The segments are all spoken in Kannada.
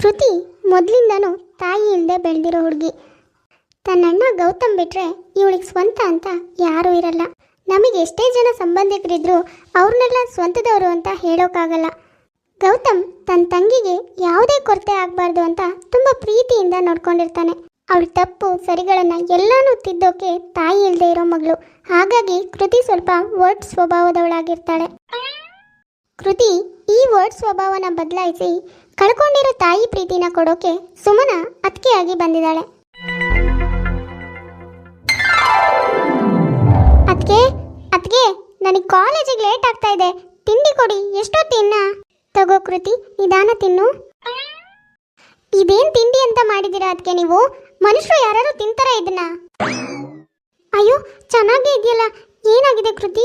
ಕೃತಿ ಮೊದಲಿಂದನೂ ತಾಯಿ ಇಲ್ಲದೆ ಬೆಳೆದಿರೋ ಹುಡುಗಿ. ತನ್ನಣ್ಣ ಗೌತಮ್ ಬಿಟ್ಟರೆ ಇವಳಿಗೆ ಸ್ವಂತ ಅಂತ ಯಾರೂ ಇರಲ್ಲ. ನಮಗೆ ಎಷ್ಟೇ ಜನ ಸಂಬಂಧಿಕರಿದ್ರು ಅವ್ರನ್ನೆಲ್ಲ ಸ್ವಂತದವರು ಅಂತ ಹೇಳೋಕ್ಕಾಗಲ್ಲ ಗೌತಮ್ ತನ್ನ ತಂಗಿಗೆ ಯಾವುದೇ ಕೊರತೆ ಆಗಬಾರ್ದು ಅಂತ ತುಂಬ ಪ್ರೀತಿಯಿಂದ ನೋಡ್ಕೊಂಡಿರ್ತಾನೆ. ಅವಳ ತಪ್ಪು ಸರಿಗಳನ್ನು ಎಲ್ಲಾನು ತಿದ್ದೋಕೆ ತಾಯಿ ಇಲ್ಲದೆ ಇರೋ ಮಗಳು. ಹಾಗಾಗಿ ಕೃತಿ ಸ್ವಲ್ಪ ವರ್ಡ್ ಸ್ವಭಾವದವಳಾಗಿರ್ತಾಳೆ. ಕೃತಿ ಈ ವರ್ಡ್ ಸ್ವಭಾವನ ಬದಲಾಯಿಸಿ ಕಳ್ಕೊಂಡಿರೋ ತಾಯಿ ಪ್ರೀತಿನ ಕೊಡೋಕೆ ಸುಮನ ಅತ್ಕೆಯಾಗಿ ಬಂದಿದ್ದಾಳೆ. ಅದ್ಕೆ ಅತ್ಗೆ ನನಗೆ ಕಾಲೇಜಿಗೆ ಲೇಟ್ ಆಗ್ತಾ ಇದೆ. ತಿಂಡಿ ಕೊಡಿ ಎಷ್ಟೋ ತಿನ್ನ ತಗೋ ಕೃತಿ, ನಿಧಾನ ತಿನ್ನು. ಇದೇನ್ ತಿಂಡಿ ಅಂತ ಮಾಡಿದ್ದೀರಾ ಅದಕ್ಕೆ ನೀವು? ಮನುಷ್ಯರು ಯಾರು ತಿಂತಾರ ಇದನ್ನ ಅಯ್ಯೋ, ಚೆನ್ನಾಗೇ ಇದೆಯಲ್ಲ. ಏನಾಗಿದೆ ಕೃತಿ?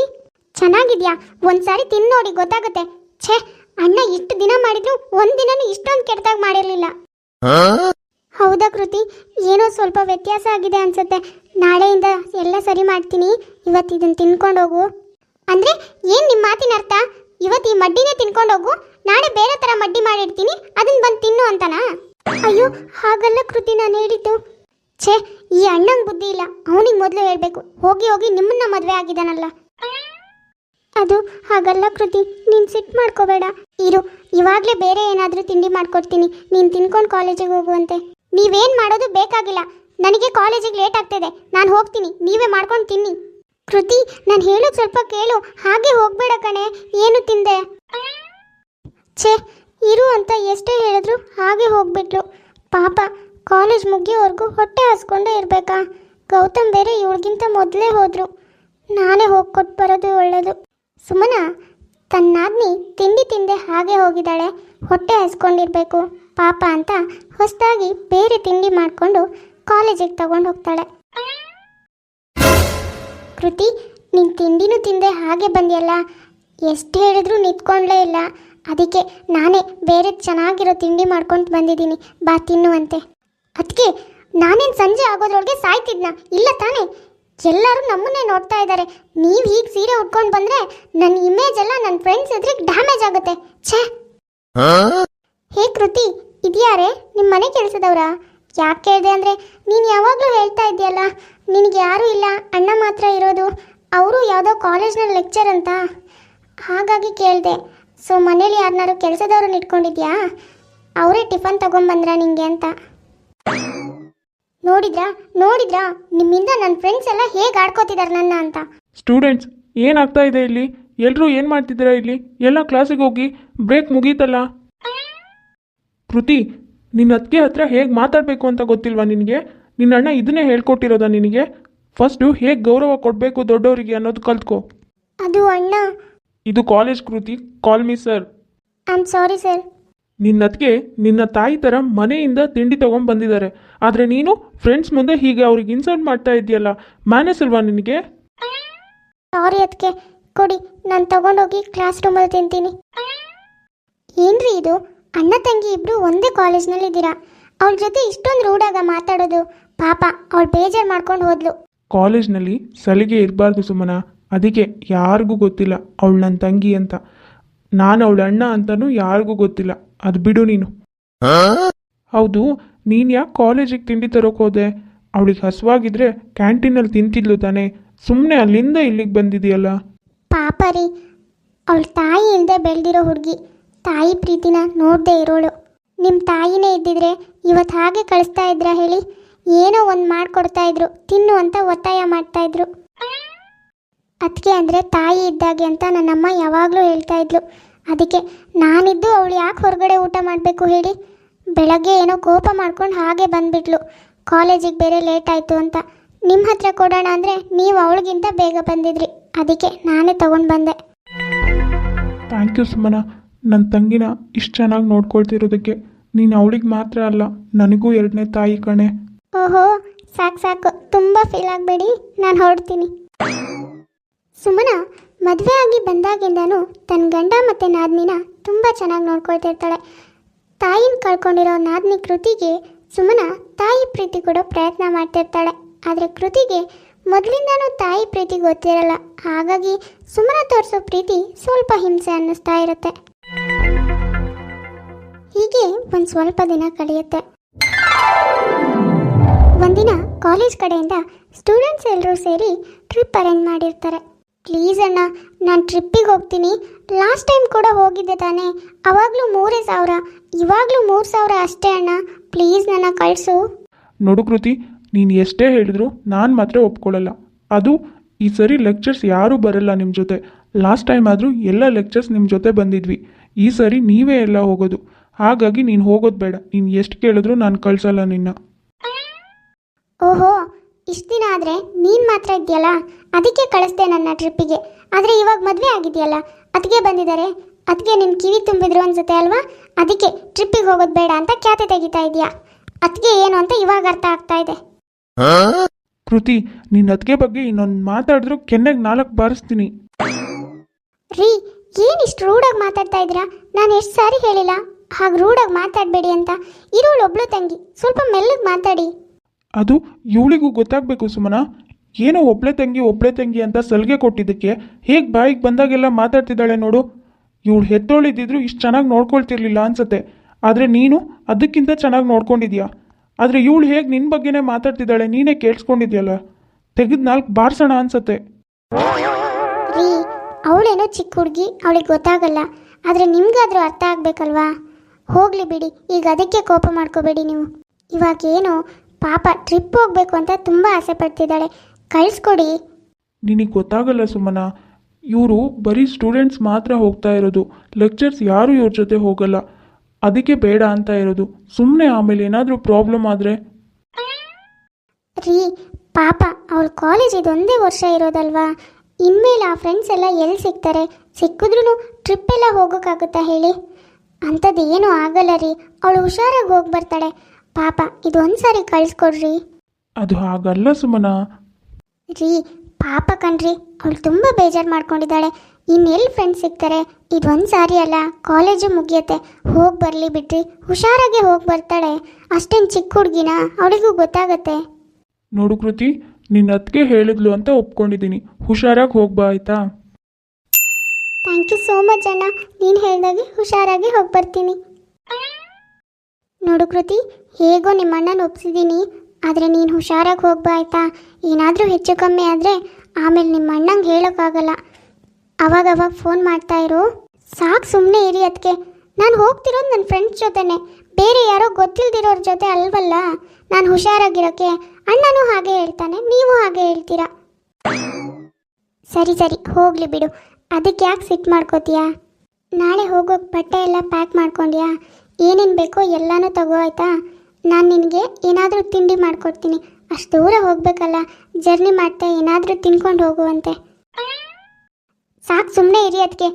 ಚೆನ್ನಾಗಿದ್ಯಾ? ಒಂದ್ಸಾರಿ ತಿನ್ನೋಡಿ, ಗೊತ್ತಾಗುತ್ತೆ. ಛೇ ಅಣ್ಣ ಇಷ್ಟು ದಿನ ಮಾಡಿದ್ರು ಒಂದಿನನೂ ಇಷ್ಟೊಂದು ಕೆಟ್ಟದಾಗ ಮಾಡಿರಲಿಲ್ಲ. ಹೌದಾ ಕೃತಿ? ಏನೋ ಸ್ವಲ್ಪ ವ್ಯತ್ಯಾಸ ಆಗಿದೆ ಅನ್ಸುತ್ತೆ. ನಾಳೆಯಿಂದ ಎಲ್ಲ ಸರಿ ಮಾಡ್ತೀನಿ. ಇವತ್ತು ಇದನ್ನು ತಿನ್ಕೊಂಡು ಹೋಗು. ಅಂದ್ರೆ ಏನ್ ನಿಮ್ಮ ಮಾತಿನ ಅರ್ಥ? ಇವತ್ತು ಈ ಮಡ್ಡಿನೇ ತಿನ್ಕೊಂಡು ಹೋಗು. ನಾಳೆ ಬೇರೆ ತರ ಮಡ್ಡಿ ಮಾಡಿರ್ತೀನಿ. ಅದನ್ನ ಬಂದು ತಿನ್ನು ಅಂತನಾ? ಅಯ್ಯೋ, ಹಾಗಲ್ಲ ಕೃತಿ ನಾನು ಹೇಳಿದ್ದು. ಛೇ, ಈ ಅಣ್ಣಂಗ್ ಬುದ್ಧಿ ಇಲ್ಲ. ಅವನಿಗೆ ಮೊದಲು ಹೇಳಬೇಕು. ಹೋಗಿ ಹೋಗಿ ನಿಮ್ಮನ್ನ ಮದುವೆ ಆಗಿದ್ದಾನಲ್ಲ. ಅದು ಹಾಗಲ್ಲ ಕೃತಿ, ನೀನು ಸಿಟ್ ಮಾಡ್ಕೋಬೇಡ. ಇರು, ಇವಾಗಲೇ ಬೇರೆ ಏನಾದರೂ ತಿಂಡಿ ಮಾಡ್ಕೊಡ್ತೀನಿ. ನೀನು ತಿನ್ಕೊಂಡು ಕಾಲೇಜಿಗೆ ಹೋಗುವಂತೆ. ನೀವೇನು ಮಾಡೋದು ಬೇಕಾಗಿಲ್ಲ. ನನಗೆ ಕಾಲೇಜಿಗೆ ಲೇಟ್ ಆಗ್ತಿದೆ. ನಾನು ಹೋಗ್ತೀನಿ. ನೀವೇ ಮಾಡ್ಕೊಂಡು ತಿನ್ನಿ. ಕೃತಿ, ನಾನು ಹೇಳೋದು ಸ್ವಲ್ಪ ಕೇಳು. ಹಾಗೆ ಹೋಗ್ಬೇಡ ಕಣೆ. ಏನು ತಿಂದೆ? ಛೇ, ಇರು ಅಂತ ಎಷ್ಟೇ ಹೇಳಿದ್ರು ಹಾಗೆ ಹೋಗ್ಬಿಟ್ಲು ಪಾಪ ಕಾಲೇಜ್ ಮುಗಿಯೋವರೆಗೂ ಹೊಟ್ಟೆ ಹಸ್ಕೊಂಡೇ ಇರಬೇಕಾ? ಗೌತಮ್ ಬೇರೆ ಇವಳಿಗಿಂತ ಮೊದಲೇ ಹೋದರು. ನಾನೇ ಹೋಗಿ ಕೊಟ್ಟು ಬರೋದು ಒಳ್ಳೆಯದು ಸುಮನ ತನ್ನಾಗ್ನಿ ತಿಂಡಿ ತಿಂದೆ ಹಾಗೆ ಹೋಗಿದ್ದಾಳೆ. ಹೊಟ್ಟೆ ಹಸ್ಕೊಂಡಿರ್ಬೇಕು. ಪಾಪ ಅಂತ ಹೊಸದಾಗಿ ಬೇರೆ ತಿಂಡಿ ಮಾಡಿಕೊಂಡು ಕಾಲೇಜಿಗೆ ತಗೊಂಡು ಹೋಗ್ತಾಳೆ. ಕೃತಿ, ನೀನು ತಿಂಡಿನೂ ತಿಂದೆ ಹಾಗೆ ಬಂದಿಯಲ್ಲ? ಎಷ್ಟು ಹೇಳಿದ್ರು ನಿಂತ್ಕೊಂಡ್ಲೇ ಇಲ್ಲ. ಅದಕ್ಕೆ ನಾನೇ ಬೇರೆ ಚೆನ್ನಾಗಿರೋ ತಿಂಡಿ ಮಾಡ್ಕೊಂಡು ಬಂದಿದ್ದೀನಿ. ಬಾ ತಿನ್ನುವಂತೆ ಅದಕ್ಕೆ ನಾನೇನು ಸಂಜೆ ಆಗೋದ್ರೊಳಗೆ ಸಾಯ್ತಿದ್ನ? ಇಲ್ಲ ತಾನೇ. ಎಲ್ಲರೂ ನಮ್ಮನ್ನೇ ನೋಡ್ತಾ ಇದ್ದಾರೆ. ನೀವು ಹೀಗೆ ಸೀರೆ ಉಟ್ಕೊಂಡು ಬಂದರೆ ನನ್ನ ಇಮೇಜ್ ಎಲ್ಲ ನನ್ನ ಫ್ರೆಂಡ್ಸ್ ಎದುರಿಗೆ ಡ್ಯಾಮೇಜ್ ಆಗುತ್ತೆ. ಛೇ. ಹೇ ಕೃತಿ, ಇದ್ಯಾರೆ? ನಿಮ್ಮ ಮನೆ ಕೆಲಸದವ್ರಾ? ಯಾಕೆ ಕೇಳಿದೆ ಅಂದರೆ, ನೀನು ಯಾವಾಗಲೂ ಹೇಳ್ತಾ ಇದೆಯಲ್ಲ ನಿನಗೆ ಯಾರೂ ಇಲ್ಲ, ಅಣ್ಣ ಮಾತ್ರ ಇರೋದು, ಅವರು ಯಾವುದೋ ಕಾಲೇಜ್ನಲ್ಲಿ ಲೆಕ್ಚರ್ ಅಂತ. ಹಾಗಾಗಿ ಕೇಳಿದೆ ಸೊ ಮನೇಲಿ ಯಾರನ್ನಾರು ಕೆಲಸದವ್ರನ್ನ ಇಟ್ಕೊಂಡಿದ್ಯಾ? ಅವರೇ ಟಿಫನ್ ತಗೊಂಬಂದ್ರ ನಿಂಗೆ ಅಂತ. ನೋಡಿದ್ರಾ? ನೋಡಿದ್ರಾ? ನಿಮ್ಮಿಂದ ನನ್ನ ಫ್ರೆಂಡ್ಸ್ ಎಲ್ಲ ಹೇಗೆ ಆಡ್ಕೋತಿದ್ದಾರೆ ನನ್ನ ಅಂತ? ಸ್ಟೂಡೆಂಟ್ಸ್ ಏನಾಗ್ತಾ ಇದೆ ಇಲ್ಲಿ? ಎಲ್ಲರೂ ಏನು ಮಾಡ್ತಿದ್ದೀರ ಇಲ್ಲಿ? ಎಲ್ಲ ಕ್ಲಾಸಿಗೆ ಹೋಗಿ ಬ್ರೇಕ್ ಮುಗೀತಲ್ಲ? ಕೃತಿ ನಿನ್ನ ಅತ್ತಿಗೆ ಹತ್ರ ಹೇಗೆ ಮಾತಾಡಬೇಕು ಅಂತ ಗೊತ್ತಿಲ್ವಾ ನಿನಗೆ? ನಿನ್ನ ಅಣ್ಣ ಇದನ್ನೇ ಹೇಳ್ಕೊಟ್ಟಿರೋದ ನಿನಗೆ? ಫಸ್ಟು ಹೇಗೆ ಗೌರವ ಕೊಡಬೇಕು ದೊಡ್ಡವರಿಗೆ ಅನ್ನೋದು ಕಲ್ತ್ಕೋ. ಅದು ಅಣ್ಣ. ಇದು college Kriti. Call me sir I am sorry sir ನಿನ್ನ ಅತ್ತಿಗೆ ನಿನ್ನ ತಾಯಿ ಥರ ಮನೆಯಿಂದ ತಿಂಡಿ ತಗೊಂಡ್ಬಂದಿದ್ದಾರೆ ಆದರೆ ನೀನು ಫ್ರೆಂಡ್ಸ್ ಮುಂದೆ ಹೀಗೆ ಅವ್ರಿಗೆ ಇನ್ಸಲ್ಟ್ ಮಾಡ್ತಾ ಇದೆಯಲ್ಲ ಮ್ಯಾನೇಜ್ ಅಲ್ವಾ ನಿನಗೆ? ಸಾರಿ ಅದಕ್ಕೆ ಕೊಡಿ ನಾನು ತಗೊಂಡೋಗಿ ಕ್ಲಾಸ್ ರೂಮಲ್ಲಿ ತಿಂತೀನಿ. ಏನ್ರಿ ಇದು? ಅಣ್ಣ ತಂಗಿ ಇಬ್ರು ಒಂದೇ ಕಾಲೇಜ್ನಲ್ಲಿ ಇದ್ದೀರಾ? ಅವಳ ಜೊತೆ ಇಷ್ಟೊಂದು ರೂಢಾಗ ಮಾತಾಡೋದು. ಪಾಪ ಅವಳು ಬೇಜಾರು ಮಾಡ್ಕೊಂಡು ಹೋದ್ಲು. ಕಾಲೇಜ್ನಲ್ಲಿ ಸಲಿಗೆ ಇರಬಾರ್ದು ಸುಮನ. ಅದಕ್ಕೆ ಯಾರಿಗೂ ಗೊತ್ತಿಲ್ಲ ಅವಳು ನನ್ನ ತಂಗಿ ಅಂತ. ನಾನು ಅವಳ ಅಣ್ಣ ಅಂತಲೂ ಯಾರಿಗೂ ಗೊತ್ತಿಲ್ಲ. ಅದು ಬಿಡು ನೀನು. ಹೌದು, ನೀನು ಯಾಕೆ ಕಾಲೇಜಿಗೆ ತಿಂಡಿ ತರೋಕೆ ಹೋದೆ? ಅವಳಿಗೆ ಹಸುವಾಗಿದ್ರೆ ಕ್ಯಾಂಟೀನಲ್ಲಿ ತಿಂತಿದ್ಲು ತಾನೆ. ಸುಮ್ಮನೆ ಅಲ್ಲಿಂದ ಇಲ್ಲಿಗೆ ಬಂದಿದೆಯಲ್ಲ? ಪಾಪ ರೀ ಅವಳ ತಾಯಿ ಇಲ್ಲದೆ ಬೆಳೆದಿರೋ ಹುಡುಗಿ. ತಾಯಿ ಪ್ರೀತಿನ ನೋಡದೆ ಇರೋಳು. ನಿಮ್ಮ ತಾಯಿನೇ ಇದ್ದಿದ್ರೆ ಇವತ್ತು ಹಾಗೆ ಕಳಿಸ್ತಾ ಇದ್ರ ಹೇಳಿ? ಏನೋ ಒಂದು ಮಾಡ್ಕೊಡ್ತಾ ಇದ್ರು, ತಿನ್ನು ಅಂತ ಒತ್ತಾಯ ಮಾಡ್ತಾ ಇದ್ರು. ಅದಕ್ಕೆ ಅಂದರೆ ತಾಯಿ ಇದ್ದಾಗೆ ಅಂತ ನನ್ನಮ್ಮ ಯಾವಾಗಲೂ ಹೇಳ್ತಾ ಇದ್ಲು. ಅದಕ್ಕೆ ನಾನಿದ್ದು ಅವಳು ಯಾಕೆ ಹೊರಗಡೆ ಊಟ ಮಾಡಬೇಕು ಹೇಳಿ? ಬೆಳಗ್ಗೆ ಏನೋ ಕೋಪ ಮಾಡ್ಕೊಂಡು ಹಾಗೆ ಬಂದ್ಬಿಟ್ಲು. ಕಾಲೇಜಿಗೆ ಬೇರೆ ಲೇಟ್ ಆಯಿತು ಅಂತ. ನಿಮ್ಮ ಹತ್ರ ಕೊಡೋಣ ಅಂದರೆ ನೀವು ಅವಳಿಗಿಂತ ಬೇಗ ಬಂದಿದ್ರಿ. ಅದಕ್ಕೆ ನಾನೇ ತಗೊಂಡು ಬಂದೆ. Thank you Sumana. ನನ್ನ ತಂಗಿನ ಇಷ್ಟು ಚೆನ್ನಾಗಿ ನೋಡ್ಕೊಳ್ತಿರೋದಕ್ಕೆ ನೀನು ಅವಳಿಗೆ ಮಾತ್ರ ಅಲ್ಲ ನನಗೂ ಎರಡನೇ ತಾಯಿ ಕಣೆ. ಓಹೋ ಸಾಕು ಸಾಕು. ತುಂಬ ಫೀಲ್ ಆಗಬೇಡಿ. ನಾನು ಹೊರಡ್ತೀನಿ. ಸುಮನ ಮದುವೆ ಆಗಿ ಬಂದಾಗಿಂದನೂ ತನ್ನ ಗಂಡ ಮತ್ತು ನಾದ್ನಿನ ತುಂಬ ಚೆನ್ನಾಗಿ ನೋಡ್ಕೊಳ್ತಿರ್ತಾಳೆ. ತಾಯಿನ ಕಳ್ಕೊಂಡಿರೋ ನಾದ್ನಿ ಕೃತಿಗೆ ಸುಮನ ತಾಯಿ ಪ್ರೀತಿ ಕೊಡೋ ಪ್ರಯತ್ನ ಮಾಡ್ತಿರ್ತಾಳೆ. ಆದರೆ ಕೃತಿಗೆ ಮೊದಲಿಂದನೂ ತಾಯಿ ಪ್ರೀತಿ ಗೊತ್ತಿರಲ್ಲ. ಹಾಗಾಗಿ ಸುಮನ ತೋರಿಸೋ ಪ್ರೀತಿ ಸ್ವಲ್ಪ ಹಿಂಸೆ ಅನ್ನಿಸ್ತಾ ಇರುತ್ತೆ. ಹೀಗೆ ಒಂದು ಸ್ವಲ್ಪ ದಿನ ಕಳೆಯುತ್ತೆ. ಒಂದಿನ ಕಾಲೇಜ್ ಕಡೆಯಿಂದ ಸ್ಟೂಡೆಂಟ್ಸ್ ಎಲ್ಲರೂ ಸೇರಿ ಟ್ರಿಪ್ ಅರೇಂಜ್ ಮಾಡಿರ್ತಾರೆ. ಪ್ಲೀಸ್ ಅಣ್ಣ ನಾನು ಟ್ರಿಪ್ಪಿಗೆ ಹೋಗ್ತೀನಿ. ಲಾಸ್ಟ್ ಟೈಮ್ ಕೂಡ ಹೋಗಿದ್ದೆ ತಾನೇ. ಅವಾಗಲೂ ಮೂರೇ ಸಾವಿರ. ಇವಾಗಲೂ ಮೂರು ಸಾವಿರ ಅಷ್ಟೇ ಅಣ್ಣ. ಪ್ಲೀಸ್ ನನ್ನ ಕಳಿಸು. ನೋಡು ಕೃತಿ ನೀನು ಎಷ್ಟೇ ಹೇಳಿದ್ರು ನಾನು ಮಾತ್ರ ಒಪ್ಕೊಳ್ಳಲ್ಲ. ಅದು ಈ ಸರಿ ಲೆಕ್ಚರ್ಸ್ ಯಾರೂ ಬರಲ್ಲ ನಿಮ್ಮ ಜೊತೆ. ಲಾಸ್ಟ್ ಟೈಮ್ ಆದರೂ ಎಲ್ಲ ಲೆಕ್ಚರ್ಸ್ ನಿಮ್ಮ ಜೊತೆ ಬಂದಿದ್ವಿ. ಈ ಸರಿ ನೀವೇ ಎಲ್ಲ ಹೋಗೋದು. ಹಾಗಾಗಿ ನೀನು ಹೋಗೋದು ಬೇಡ. ನೀನು ಎಷ್ಟು ಕೇಳಿದ್ರು ನಾನು ಕಳಿಸಲ್ಲ ನಿನ್ನ. ಓಹೋ ಇಷ್ಟು ದಿನ ಆದರೆ ನೀನು ಮಾತ್ರ ಇದೆಯಲ್ಲ ಅದಕ್ಕೆ ಕಳಿಸ್ದೆ ನನ್ನ ಟ್ರಿಪ್ಪಿಗೆ. ಆದರೆ ಇವಾಗ ಮದುವೆ ಆಗಿದೆಯಲ್ಲ ಅದಕ್ಕೆ ಬಂದಿದ್ದಾರೆ ಅದಕ್ಕೆ ನಿನ್ನ ಕಿವಿ ತುಂಬಿದ್ರು ಅನ್ಸುತ್ತೆ ಅಲ್ವಾ? ಅದಕ್ಕೆ ಟ್ರಿಪ್ಪಿಗೆ ಹೋಗೋದು ಬೇಡ ಅಂತ ಖ್ಯಾತೆ ತೆಗಿತಾ ಇದೆಯಾ ಅದಕ್ಕೆ ಏನು ಅಂತ ಇವಾಗ ಅರ್ಥ ಆಗ್ತಾ ಇದೆ. ಕೃತಿ ನಿನ್ನ ಅದಕ್ಕೆ ಬಗ್ಗೆ ಇನ್ನೊಂದು ಮಾತಾಡಿದ್ರು ಕೆನ್ನೆಗೆ ನಾಲ್ಕು ಬಾರಿಸ್ತೀನಿ. ರೀ ಏನು ಇಷ್ಟು ರೂಢಾಗಿ ಮಾತಾಡ್ತಾ ಇದ್ದೀರಾ? ನಾನು ಎಷ್ಟು ಸಾರಿ ಹೇಳಿಲ್ಲ. ಹಾಗೆ ರೂಢಾಗಿ ಮಾತಾಡಬೇಡಿ ಅಂತ. ಇರೋಳು ಒಬ್ಳು ತಂಗಿ. ಸ್ವಲ್ಪ ಮೆಲ್ಲಗೆ ಮಾತಾಡಿ. ಅದು ಇವಳಿಗೂ ಗೊತ್ತಾಗಬೇಕು ಸುಮನ. ಏನೋ ಒಬ್ಳೆ ತಂಗಿ ಒಬ್ಳೆ ತಂಗಿ ಅಂತ ಸಲಿಗೆ ಕೊಟ್ಟಿದ್ದಕ್ಕೆ ಹೇಗೆ ಬಾಯಿಗೆ ಬಂದಾಗೆಲ್ಲ ಮಾತಾಡ್ತಿದ್ದಾಳೆ ನೋಡು. ಇವಳು ಹೆತ್ತೋಳಿದ್ದಿದ್ರು ಇಷ್ಟು ಚೆನ್ನಾಗಿ ನೋಡ್ಕೊಳ್ತಿರ್ಲಿಲ್ಲ ಅನ್ಸುತ್ತೆ. ಆದರೆ ನೀನು ಅದಕ್ಕಿಂತ ಚೆನ್ನಾಗಿ ನೋಡ್ಕೊಂಡಿದ್ಯಾ? ಆದರೆ ಇವಳು ಹೇಗೆ ನಿನ್ನ ಬಗ್ಗೆನೇ ಮಾತಾಡ್ತಿದ್ದಾಳೆ ನೀನೇ ಕೇಳಿಸ್ಕೊಂಡಿದ್ಯಲ್ಲ. ತೆಗೆದು ನಾಲ್ಕು ಬಾರ್ಸೋಣ ಅನ್ಸತ್ತೆ. ಅವಳೇನೋ ಚಿಕ್ಕ ಹುಡುಗಿ, ಅವಳಿಗೆ ಗೊತ್ತಾಗಲ್ಲ. ಆದರೆ ನಿಮ್ಗಾದ್ರೂ ಅರ್ಥ ಆಗ್ಬೇಕಲ್ವಾ? ಹೋಗ್ಲಿ ಬಿಡಿ, ಈಗ ಅದಕ್ಕೆ ಕೋಪ ಮಾಡ್ಕೋಬೇಡಿ ನೀವು. ಇವಾಗ ಏನು ಪಾಪ ಟ್ರಿಪ್ ಹೋಗ್ಬೇಕು ಅಂತ ತುಂಬ ಆಸೆ ಪಡ್ತಿದ್ದಾಳೆ. ಕಳಿಸ್ಕೊಡಿ. ನಿನಗೆ ಗೊತ್ತಾಗಲ್ಲ ಸುಮನ ಇವರು ಬರೀ ಸ್ಟೂಡೆಂಟ್ಸ್ ಮಾತ್ರ ಹೋಗ್ತಾ ಇರೋದು. ಲೆಕ್ಚರ್ಸ್ ಯಾರೂ ಇವ್ರ ಜೊತೆ ಹೋಗಲ್ಲ. ಅದಕ್ಕೆ ಬೇಡ ಅಂತ ಇರೋದು. ಸುಮ್ಮನೆ ಆಮೇಲೆ ಏನಾದರೂ ಪ್ರಾಬ್ಲಮ್ ಆದರೆ? ರೀ ಪಾಪ ಅವಳ ಕಾಲೇಜ್ ಇದೊಂದೇ ವರ್ಷ ಇರೋದಲ್ವಾ? ಇನ್ಮೇಲೆ ಆ ಫ್ರೆಂಡ್ಸ್ ಎಲ್ಲ ಎಲ್ಲಿ ಸಿಗ್ತಾರೆ? ಸಿಕ್ಕಿದ್ರೂ ಟ್ರಿಪ್ ಎಲ್ಲ ಹೋಗೋಕ್ಕಾಗುತ್ತಾ ಹೇಳಿ? ಅಂಥದ್ದು ಏನೂ ಆಗಲ್ಲ ರೀ. ಅವಳು ಹುಷಾರಾಗಿ ಹೋಗಿ ಬರ್ತಾಳೆ. ಪಾಪ ಇದೊಂದು ಸಾರಿ ಕಳಿಸ್ಕೊಡ್ರಿ. ಅದು ಹಾಗಲ್ಲ ಸುಮನ. ರೀ ಪಾಪ ಕಣ್ರಿ ಅವಳು ತುಂಬ ಬೇಜಾರು ಮಾಡ್ಕೊಂಡಿದ್ದಾಳೆ. ಇನ್ನೆಲ್ಲಿ ಫ್ರೆಂಡ್ಸ್ ಸಿಗ್ತಾರೆ? ಇದೊಂದು ಸಾರಿ ಅಲ್ಲ ಕಾಲೇಜು ಮುಗಿಯತ್ತೆ. ಹೋಗಿ ಬರಲಿ ಬಿಡ್ರಿ ಹುಷಾರಾಗೆ ಹೋಗಿ ಬರ್ತಾಳೆ. ಅಷ್ಟೇನು ಚಿಕ್ಕ ಹುಡುಗಿನ ಅವಳಿಗೂ ಗೊತ್ತಾಗತ್ತೆ. ನೋಡು ಕೃತಿ ನಿನ್ನ ಅತ್ತಿಗೆ ಹೇಳಿದ್ಲು ಅಂತ ಒಪ್ಕೊಂಡಿದ್ದೀನಿ ಹುಷಾರಾಗಿ ಹೋಗ್ಬಾ ಆಯ್ತಾ? ಥ್ಯಾಂಕ್ ಯು ಸೋ ಮಚ್ ಅಣ್ಣ. ನೀನು ಹೇಳ್ದಾಗೆ ಹುಷಾರಾಗಿ ಹೋಗಿ ಬರ್ತೀನಿ. ನೋಡು ಕೃತಿ, ಹೇಗೋ ನಿಮ್ಮ ಅಣ್ಣನ ಒಪ್ಸಿದ್ದೀನಿ. ಆದರೆ ನೀನು ಹುಷಾರಾಗಿ ಹೋಗ್ಬಾ ಆಯ್ತಾ? ಏನಾದರೂ ಹೆಚ್ಚು ಕಮ್ಮಿ ಆದರೆ ಆಮೇಲೆ ನಿಮ್ಮ ಅಣ್ಣಂಗೆ ಹೇಳೋಕ್ಕಾಗಲ್ಲ ಅವಾಗವಾಗ ಫೋನ್ ಮಾಡ್ತಾ ಇರು. ಸಾಕು ಸುಮ್ಮನೆ ಇರಿ ಅದಕ್ಕೆ ನಾನು ಹೋಗ್ತಿರೋದು ನನ್ನ ಫ್ರೆಂಡ್ಸ್ ಜೊತೆನೆ. ಬೇರೆ ಯಾರೋ ಗೊತ್ತಿಲ್ದಿರೋರ ಜೊತೆ ಅಲ್ವಲ್ಲ? ನಾನು ಹುಷಾರಾಗಿರೋಕ್ಕೆ ಅಣ್ಣನೂ ಹಾಗೆ ಹೇಳ್ತಾನೆ, ನೀವು ಹಾಗೆ ಹೇಳ್ತೀರಾ? ಸರಿ ಸರಿ, ಹೋಗಲಿ ಬಿಡು. ಅದಕ್ಕೆ ಯಾಕೆ ಸಿಟ್ಟು ಮಾಡ್ಕೋತೀಯಾ? ನಾಳೆ ಹೋಗೋಕೆ ಬಟ್ಟೆ ಎಲ್ಲ ಪ್ಯಾಕ್ ಮಾಡ್ಕೊಂಡ್ಯಾ? ಏನೇನು ಬೇಕೋ ಎಲ್ಲನೂ ತಗೋ, ಆಯ್ತಾ? ನಾನು ನಿನಗೆ ಏನಾದರೂ ತಿಂಡಿ ಮಾಡಿಕೊಡ್ತೀನಿ. ಅಷ್ಟು ದೂರ ಹೋಗಬೇಕಲ್ಲ, ಜರ್ನಿ ಮಾಡ್ತಾ ಏನಾದರೂ ತಿನ್ಕೊಂಡು ಹೋಗುವಂತೆ. ಸಾಕು ಸುಮ್ಮನೆ ಇರಿ ಅದಕ್ಕೆ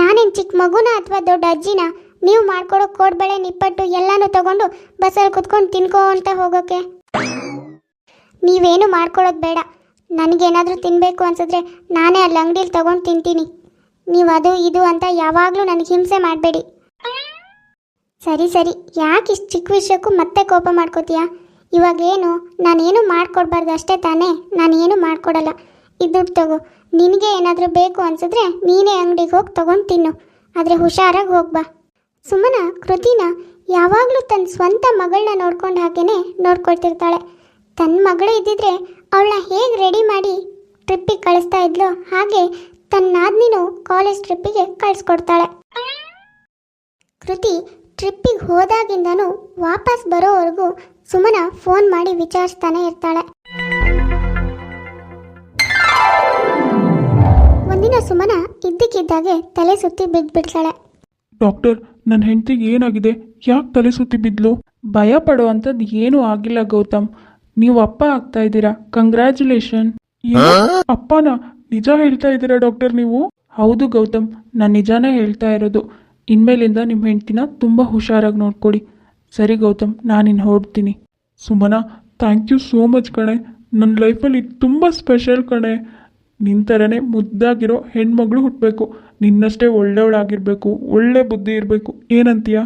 ನಾನೇನು ಚಿಕ್ಕ ಮಗುನ ಅಥವಾ ದೊಡ್ಡ ಅಜ್ಜಿನ? ನೀವು ಮಾಡ್ಕೊಡೋ ಕೋಡ್ಬಳೆ, ನಿಪ್ಪಟ್ಟು ಎಲ್ಲನೂ ತಗೊಂಡು ಬಸ್ಸಲ್ಲಿ ಕುತ್ಕೊಂಡು ತಿನ್ಕೋ ಅಂತ ಹೋಗೋಕ್ಕೆ ನೀವೇನು ಮಾಡ್ಕೊಳ್ಳೋದು ಬೇಡ. ನನಗೇನಾದರೂ ತಿನ್ನಬೇಕು ಅನ್ಸಿದ್ರೆ ನಾನೇ ಅಲ್ಲಿ ಅಂಗಡಿಲಿ ತಗೊಂಡು ತಿಂತೀನಿ. ನೀವು ಅದು ಇದು ಅಂತ ಯಾವಾಗಲೂ ನನಗೆ ಹಿಂಸೆ ಮಾಡಬೇಡಿ. ಸರಿ ಸರಿ. ಯಾಕೆ ಇಷ್ಟು ಚಿಕ್ಕ ವಿಷಯಕ್ಕೂ ಮತ್ತೆ ಕೋಪ ಮಾಡ್ಕೋತೀಯಾ? ಇವಾಗೇನು, ನಾನೇನು ಮಾಡ್ಕೊಡ್ಬಾರ್ದು ಅಷ್ಟೇ ತಾನೇ? ನಾನೇನು ಮಾಡ್ಕೊಡಲ್ಲ. ಇದು ದುಡ್ಡು ತಗೋ. ನಿನಗೆ ಏನಾದರೂ ಬೇಕು ಅನ್ಸಿದ್ರೆ ನೀನೇ ಅಂಗಡಿಗೆ ಹೋಗಿ ತಗೊಂಡು ತಿನ್ನು. ಆದರೆ ಹುಷಾರಾಗಿ ಹೋಗ್ಬಾ ಸುಮ್ಮನ ಕೃತಿನ ಯಾವಾಗಲೂ ತನ್ನ ಸ್ವಂತ ಮಗಳನ್ನ ನೋಡ್ಕೊಂಡು ಹಾಗೇನೆ ನೋಡ್ಕೊಳ್ತಿರ್ತಾಳೆ. ತನ್ನ ಮಗಳು ಇದ್ದಿದ್ರೆ ಅವಳನ್ನ ಹೇಗೆ ರೆಡಿ ಮಾಡಿ ಟ್ರಿಪ್ಪಿಗೆ ಕಳಿಸ್ತಾ ಇದ್ಲು ಹಾಗೆ ತನ್ನ ಕಾಲೇಜ್ ಟ್ರಿಪ್ಪಿಗೆ ಕಳಿಸ್ಕೊಡ್ತಾಳೆ. ಕೃತಿ ಟ್ರಿಪ್ಪಿಗೆ ಹೋದಾಗಿಂದನೂ ವಾಪಸ್ ಬರೋವರೆಗೂ ಸುಮನ ಫೋನ್ ಮಾಡಿ ವಿಚಾರಿಸ್ತಾನೆ ಇರ್ತಾಳೆ. ಒಂದಿನ ಸುಮನ ಇದ್ದಕ್ಕಿದ್ದಾಗೆ ತಲೆ ಸುತ್ತಿ ಬಿದ್ದ್ಬಿಡ್ತಾಳೆ ಡಾಕ್ಟರ್ ನನ್ನ ಹೆಂಡತಿಗೆ ಏನಾಗಿದೆ? ಯಾಕೆ ತಲೆ ಸುತ್ತಿ ಬಿದ್ಲು? ಭಯ ಪಡುವಂಥದ್ದು ಏನೂ ಆಗಿಲ್ಲ ಗೌತಮ್. ನೀವು ಅಪ್ಪ ಆಗ್ತಾ ಇದ್ದೀರಾ? ಕಂಗ್ರ್ಯಾಚುಲೇಷನ್. ಅಪ್ಪನ ನಿಜ ಹೇಳ್ತಾ ಇದ್ದೀರಾ ಡಾಕ್ಟರ್ ನೀವು? ಹೌದು ಗೌತಮ್, ನಾನು ನಿಜಾನೇ ಹೇಳ್ತಾ ಇರೋದು. ಇನ್ಮೇಲಿಂದ ನಿಮ್ಮ ಹೆಂಡ್ತಿನ ತುಂಬ ಹುಷಾರಾಗಿ ನೋಡ್ಕೊಡಿ. ಸರಿ ಗೌತಮ್ ನಾನಿನ್ನು ಹೊರಡ್ತೀನಿ. Sumana thank you so much ಕಣೆ. ನನ್ನ ಲೈಫಲ್ಲಿ ತುಂಬ ಸ್ಪೆಷಲ್ ಕಣೆ. ನಿನ್ನ ಥರನೇ ಮುದ್ದಾಗಿರೋ ಹೆಣ್ಮಗಳು ಹುಟ್ಟಬೇಕು ನಿನ್ನಷ್ಟೇ ಒಳ್ಳೆಯವಳಾಗಿರ್ಬೇಕು ಒಳ್ಳೆ ಬುದ್ಧಿ ಇರಬೇಕು. ಏನಂತೀಯ?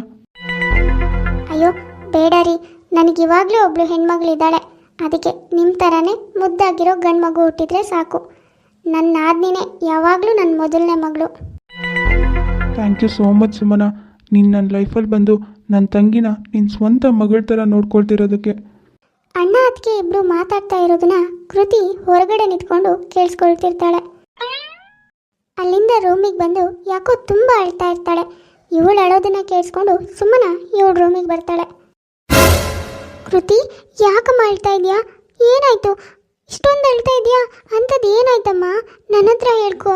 ಅಯ್ಯೋ, ಬೇಡ ರೀ. ನನಗಿವಾಗಲೂ ಒಬ್ಳು ಹೆಣ್ಮಗಳಿದ್ದಾಳೆ. ಅದಕ್ಕೆ ನಿಮ್ಮ ಥರನೇ ಮುದ್ದಾಗಿರೋ ಗಂಡು ಮಗು ಹುಟ್ಟಿದ್ರೆ ಸಾಕು. ನನ್ನ ಆದ್ನಿನೇ ಯಾವಾಗಲೂ ನನ್ನ ಮೊದಲನೇ ಮಗಳು. Thank you so much Sumana. ನೀನು ನನ್ನ ಲೈಫಲ್ಲಿ ಬಂದು ನನ್ನ ತಂಗಿನ ನಿನ್ನ ಸ್ವಂತ ಮಗಳ ಥರ ನೋಡ್ಕೊಳ್ತಿರೋದಕ್ಕೆ. ಅಣ್ಣ ಅದಕ್ಕೆ ಇಬ್ರು ಮಾತಾಡ್ತಾ ಇರೋದನ್ನ ಕೃತಿ ಹೊರಗಡೆ ನಿಂತ್ಕೊಂಡು ಕೇಳಿಸ್ಕೊಳ್ತಿರ್ತಾಳೆ. ಅಲ್ಲಿಂದ ರೂಮಿಗೆ ಬಂದು ಯಾಕೋ ತುಂಬ ಅಳ್ತಾ ಇರ್ತಾಳೆ. ಇವಳು ಅಳೋದನ್ನ ಕೇಳಿಸ್ಕೊಂಡು ಸುಮ್ಮನ ಇವಳು ರೂಮಿಗೆ ಬರ್ತಾಳೆ. ಕೃತಿ, ಯಾಕಮ್ಮ ಅಳ್ತಾ ಇದೆಯಾ? ಏನಾಯ್ತು? ಇಷ್ಟೊಂದು ಅಳ್ತಾ ಇದೆಯಾ? ಅಂಥದ್ದು ಏನಾಯ್ತಮ್ಮ? ನನ್ನ ಹತ್ರ ಹೇಳ್ಕೊ.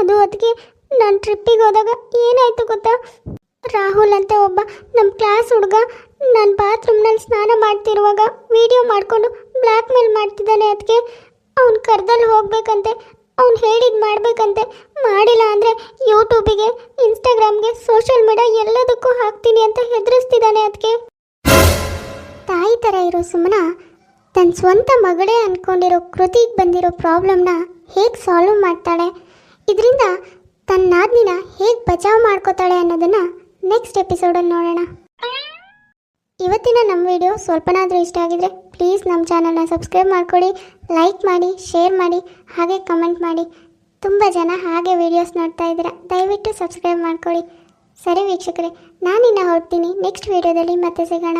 ಅದು ಅದಕ್ಕೆ ನಾನು ಟ್ರಿಪ್ಪಿಗೆ ಹೋದಾಗ ಏನಾಯ್ತು ಗೊತ್ತಾ? ರಾಹುಲ್ ಅಂತ ಒಬ್ಬ ನಮ್ಮ ಕ್ಲಾಸ್ ಹುಡುಗ ನನ್ನ ಬಾತ್ರೂಮ್ನಲ್ಲಿ ಸ್ನಾನ ಮಾಡ್ತಿರುವಾಗ ವಿಡಿಯೋ ಮಾಡಿಕೊಂಡು ಬ್ಲ್ಯಾಕ್ ಮೇಲ್ ಮಾಡ್ತಿದ್ದಾನೆ ಅದಕ್ಕೆ ಅವ್ನು ಕರ್ದಲ್ಲಿ ಹೋಗ್ಬೇಕಂತೆ, ಅವ್ನು ಹೇಳಿದ್ ಮಾಡಬೇಕಂತೆ. ಮಾಡಿಲ್ಲ ಅಂದರೆ ಯೂಟ್ಯೂಬಿಗೆ ಇನ್ಸ್ಟಾಗ್ರಾಮ್ಗೆ ಸೋಷಿಯಲ್ ಮೀಡಿಯಾ ಎಲ್ಲದಕ್ಕೂ ಹಾಕ್ತೀನಿ ಅಂತ ಹೆದರಿಸ್ತಿದ್ದಾನೆ ಅದಕ್ಕೆ ತಾಯಿ ಥರ ಇರೋ ಸುಮ್ಮನ ತನ್ನ ಸ್ವಂತ ಮಗಳೇ ಅಂದ್ಕೊಂಡಿರೋ ಕೃತಿಗೆ ಬಂದಿರೋ ಪ್ರಾಬ್ಲಮ್ನ ಹೇಗೆ ಸಾಲ್ವ್ ಮಾಡ್ತಾಳೆ? ಇದರಿಂದ ತನ್ನ ಹೇಗೆ ಬಚಾವ್ ಮಾಡ್ಕೋತಾಳೆ ಅನ್ನೋದನ್ನು ನೆಕ್ಸ್ಟ್ ಎಪಿಸೋಡಲ್ಲಿ ನೋಡೋಣ. ಇವತ್ತಿನ ನಮ್ಮ ವಿಡಿಯೋ ಸ್ವಲ್ಪನಾದರೂ ಇಷ್ಟ ಆಗಿದ್ರೆ ಪ್ಲೀಸ್ ನಮ್ಮ ಚಾನಲ್ನ ಸಬ್ಸ್ಕ್ರೈಬ್ ಮಾಡ್ಕೊಳ್ಳಿ ಲೈಕ್ ಮಾಡಿ ಶೇರ್ ಮಾಡಿ, ಹಾಗೆ ಕಮೆಂಟ್ ಮಾಡಿ. ತುಂಬ ಜನ ಹಾಗೆ ವಿಡಿಯೋಸ್ ನೋಡ್ತಾ ಇದ್ದೀರಾ ದಯವಿಟ್ಟು ಸಬ್ಸ್ಕ್ರೈಬ್ ಮಾಡ್ಕೊಳ್ಳಿ ಸರಿ ವೀಕ್ಷಕರೇ, ನಾನಿನ್ನ ಹೊರಡ್ತೀನಿ ನೆಕ್ಸ್ಟ್ ವಿಡಿಯೋದಲ್ಲಿ ಮತ್ತೆ ಸಿಗೋಣ.